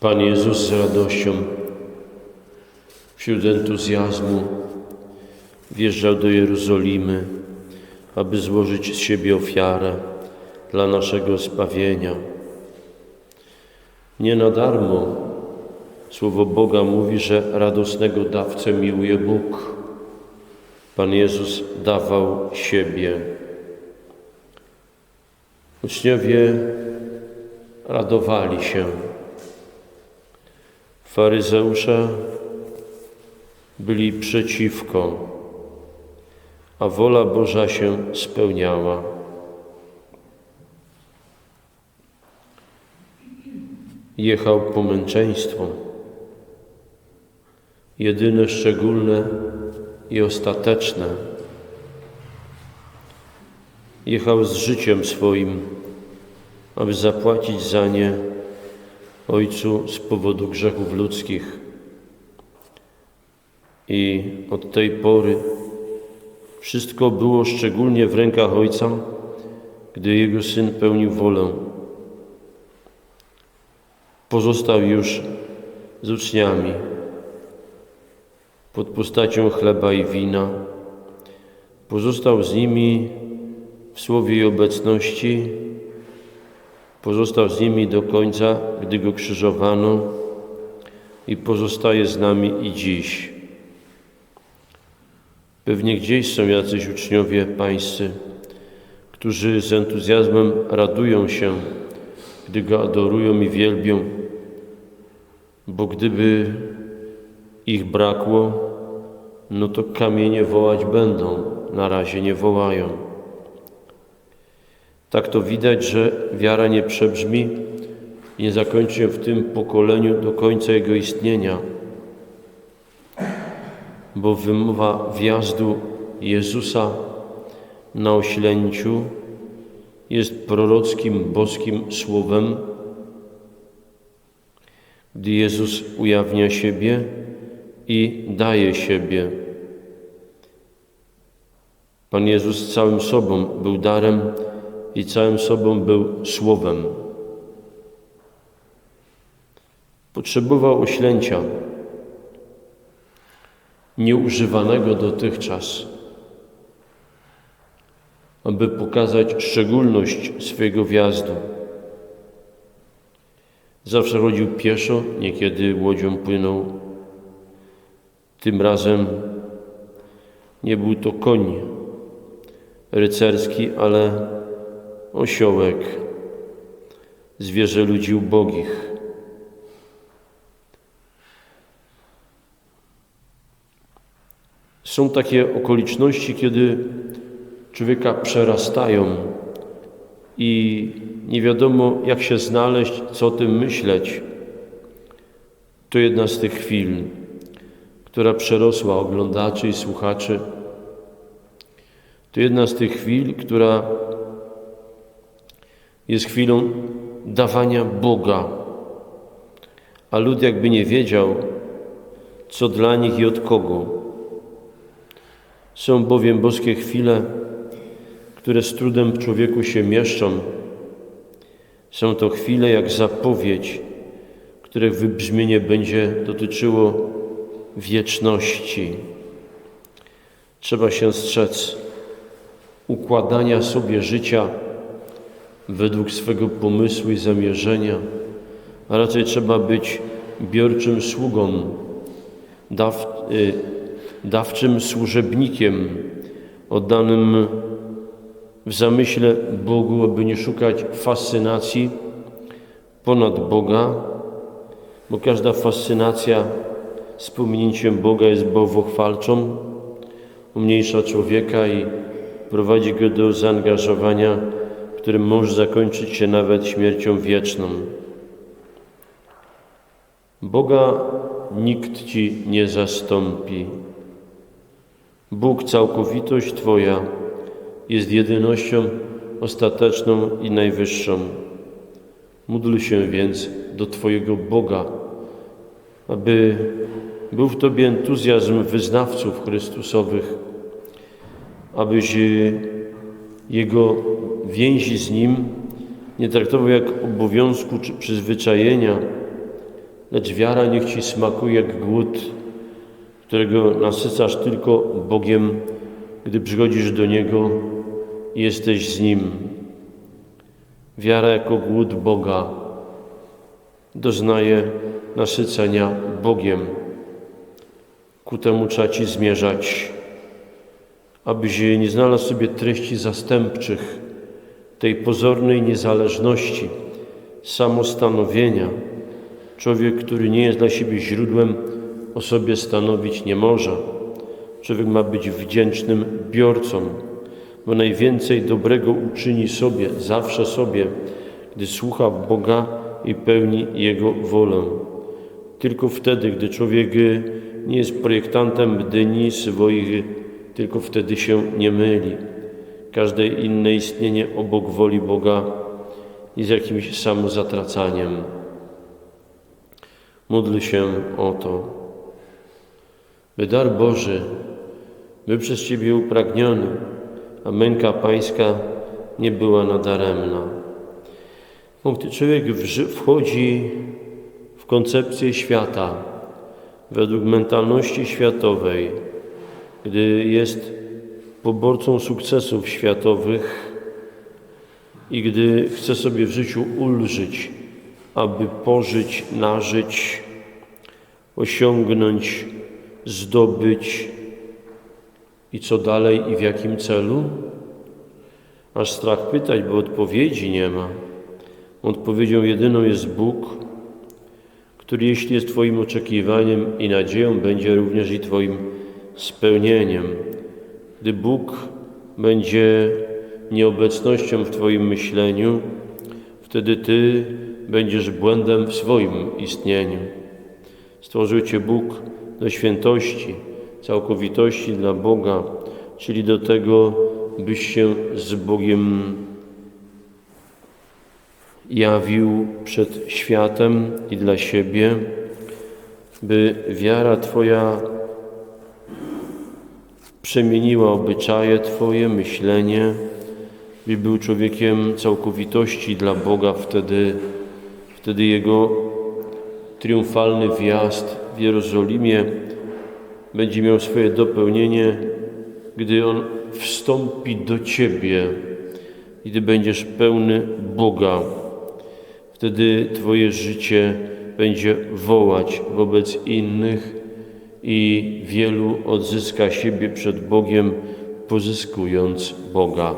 Pan Jezus z radością, wśród entuzjazmu, wjeżdżał do Jerozolimy, aby złożyć z siebie ofiarę dla naszego zbawienia. Nie na darmo Słowo Boga mówi, że radosnego dawcę miłuje Bóg. Pan Jezus dawał siebie. Uczniowie radowali się. Faryzeusze byli przeciwko, a wola Boża się spełniała. Jechał po męczeństwo, jedyne szczególne i ostateczne. Jechał z życiem swoim, aby zapłacić za nie Ojcu z powodu grzechów ludzkich. I od tej pory wszystko było szczególnie w rękach Ojca, gdy Jego Syn pełnił wolę. Pozostał już z uczniami pod postacią chleba i wina. Pozostał z nimi w słowie i obecności, pozostał z nimi do końca, gdy go krzyżowano i pozostaje z nami i dziś. Pewnie gdzieś są jacyś uczniowie pańscy, którzy z entuzjazmem radują się, gdy go adorują i wielbią, bo gdyby ich brakło, no to kamienie wołać będą, na razie nie wołają. Tak to widać, że wiara nie przebrzmi nie zakończy się w tym pokoleniu do końca jego istnienia, bo wymowa wjazdu Jezusa na oślęciu jest prorockim, boskim słowem, gdy Jezus ujawnia siebie i daje siebie. Pan Jezus całym sobą był darem i całym sobą był słowem. Potrzebował oślęcia, nieużywanego dotychczas, aby pokazać szczególność swojego wjazdu. Zawsze chodził pieszo, niekiedy łodzią płynął. Tym razem nie był to koń rycerski, ale osiołek, zwierzę ludzi ubogich. Są takie okoliczności, kiedy człowieka przerastają i nie wiadomo, jak się znaleźć, co o tym myśleć. To jedna z tych chwil, która przerosła oglądaczy i słuchaczy. To jedna z tych chwil, która jest chwilą dawania Boga, a lud jakby nie wiedział, co dla nich i od kogo. Są bowiem boskie chwile, które z trudem w człowieku się mieszczą. Są to chwile jak zapowiedź, których wybrzmienie będzie dotyczyło wieczności. Trzeba się strzec układania sobie życia według swego pomysłu i zamierzenia, a raczej trzeba być biorczym sługą, daw, y, dawczym służebnikiem, oddanym w zamyśle Bogu, aby nie szukać fascynacji ponad Boga, bo każda fascynacja z pominięciem Boga jest bałwochwalczą, umniejsza człowieka i prowadzi go do zaangażowania, którym może zakończyć się nawet śmiercią wieczną. Boga nikt Ci nie zastąpi. Bóg, całkowitość Twoja, jest jedynością ostateczną i najwyższą. Módl się więc do Twojego Boga, aby był w Tobie entuzjazm wyznawców Chrystusowych, abyś Jego więzi z Nim nie traktował jak obowiązku czy przyzwyczajenia, lecz wiara niech Ci smakuje jak głód, którego nasycasz tylko Bogiem, gdy przychodzisz do Niego i jesteś z Nim. Wiara jako głód Boga doznaje nasycenia Bogiem. Ku temu trzeba Ci zmierzać, abyś nie znalazł sobie treści zastępczych tej pozornej niezależności, samostanowienia. Człowiek, który nie jest dla siebie źródłem, o sobie stanowić nie może. Człowiek ma być wdzięcznym biorcą, bo najwięcej dobrego uczyni sobie, zawsze sobie, gdy słucha Boga i pełni Jego wolę. Tylko wtedy, gdy człowiek nie jest projektantem dyni swoich, tylko wtedy się nie myli. Każde inne istnienie obok woli Boga jest jakimś samozatracaniem. Módl się o to, by dar Boży był przez Ciebie upragniony, a męka Pańska nie była nadaremna. Gdy człowiek wchodzi w koncepcję świata według mentalności światowej, gdy jest poborcą sukcesów światowych i gdy chce sobie w życiu ulżyć, aby pożyć, nażyć, osiągnąć, zdobyć i co dalej i w jakim celu? Aż strach pytać, bo odpowiedzi nie ma. Odpowiedzią jedyną jest Bóg, który jeśli jest Twoim oczekiwaniem i nadzieją, będzie również i Twoim spełnieniem. Gdy Bóg będzie nieobecnością w Twoim myśleniu, wtedy Ty będziesz błędem w swoim istnieniu. Stworzył Cię Bóg do świętości, całkowitości dla Boga, czyli do tego, byś się z Bogiem jawił przed światem i dla siebie, by wiara Twoja przemieniła obyczaje Twoje, myślenie, by był człowiekiem całkowitości dla Boga, wtedy, wtedy Jego triumfalny wjazd w Jerozolimie będzie miał swoje dopełnienie, gdy On wstąpi do Ciebie i Ty będziesz pełny Boga. Wtedy Twoje życie będzie wołać wobec innych i wielu odzyska siebie przed Bogiem, pozyskując Boga.